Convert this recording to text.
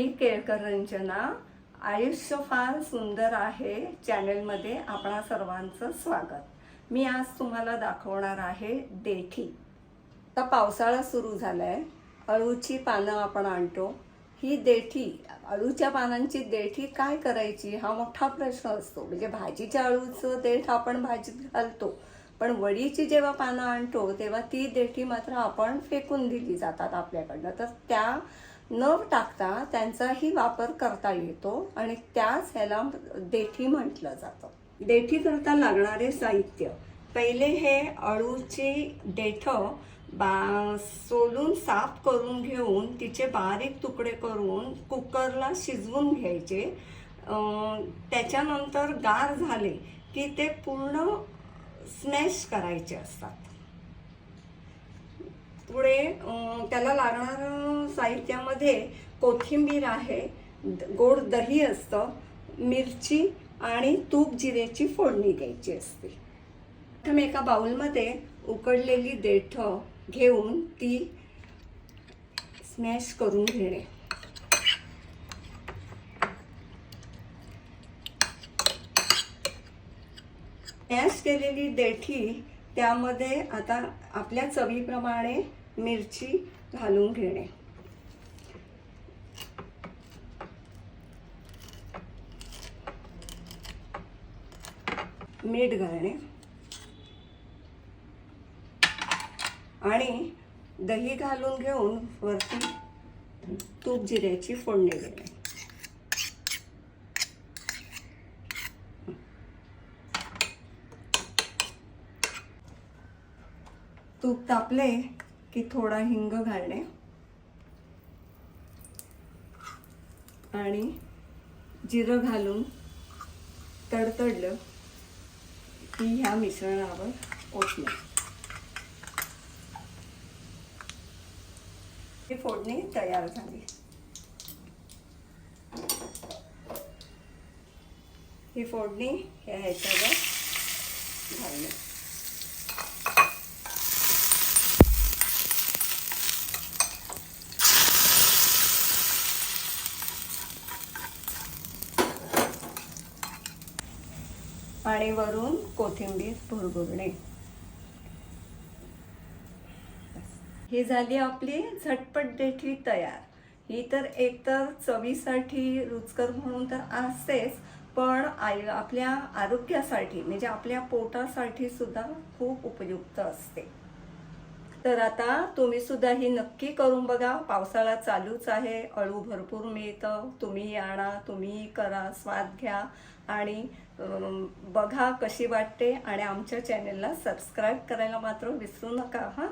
मी केळकर रंजना आयुष्य फार सुंदर आहे चॅनलमध्ये आपणा सर्वांचं स्वागत. मी आज तुम्हाला दाखवणार आहे देठी. आता पावसाळा सुरू झालाय. अळूची पानं आपण आणतो. ही देठी अळूच्या पानांची देठी काय करायची हा मोठा प्रश्न असतो. म्हणजे भाजीच्या अळूचं देठ आपण भाजीत घालतो. पण वडीची जेव्हा पानं आणतो तेव्हा ती देठी मात्र आपण फेकून दिली जातात आपल्याकडनं. तर त्या न टाकता त्यांचाही वापर करता येतो आणि त्याच ह्याला देठी म्हटलं जातं. देठीकरता लागणारे साहित्य. पहिले हे अळूची देठ बा सोलून साफ करून घेऊन तिचे बारीक तुकडे करून कुकरला शिजवून घ्यायचे. त्याच्यानंतर गार झाले की ते पूर्ण स्मॅश करायचे असतात. पुढे त्याला लागणारं साहित्यामध्ये कोथिंबीर आहे गोड दही असतं मिरची आणि तूप जिरेची फोडणी द्यायची असते. प्रथम एका बाउलमध्ये उकडलेली देठ घेऊन ती स्मॅश करून घेणे. स्मॅश केलेली देठी त्यामध्ये आता आपल्या चवीप्रमाणे मिरची घालून घेणे. मीठ घालणे. आणि दही घालून घेऊन वरती तूप जिऱ्याची फोडणी देणे. तूप तापले की थोडा हिंग घालणे. आणि जिरं घालून तडतडलं की ह्या मिश्रणावर ओतलं ही फोडणी तयार झाली. ही फोडणी ह्या ह्याच्यावर घालणे. आणि वरून कोथिंबीर भुरभुरणे. ही झाली आपली झटपट देठी तयार. ही तर एकतर चवीसाठी रुचकर म्हणून तर असतेच पण आय आपल्या आरोग्यासाठी म्हणजे आपल्या पोटासाठी सुद्धा खूप उपयुक्त असते. तर आता तुम्ही सुद्धा ही नक्की करून बघा. पावसाळा चालूच आहे. अळू भरपूर मिळतं. तुम्ही आणा तुम्ही करा स्वाद घ्या आणि बघा कशी वाटते. आणि आमच्या चॅनेलला सबस्क्राईब करायला मात्र विसरू नका हां?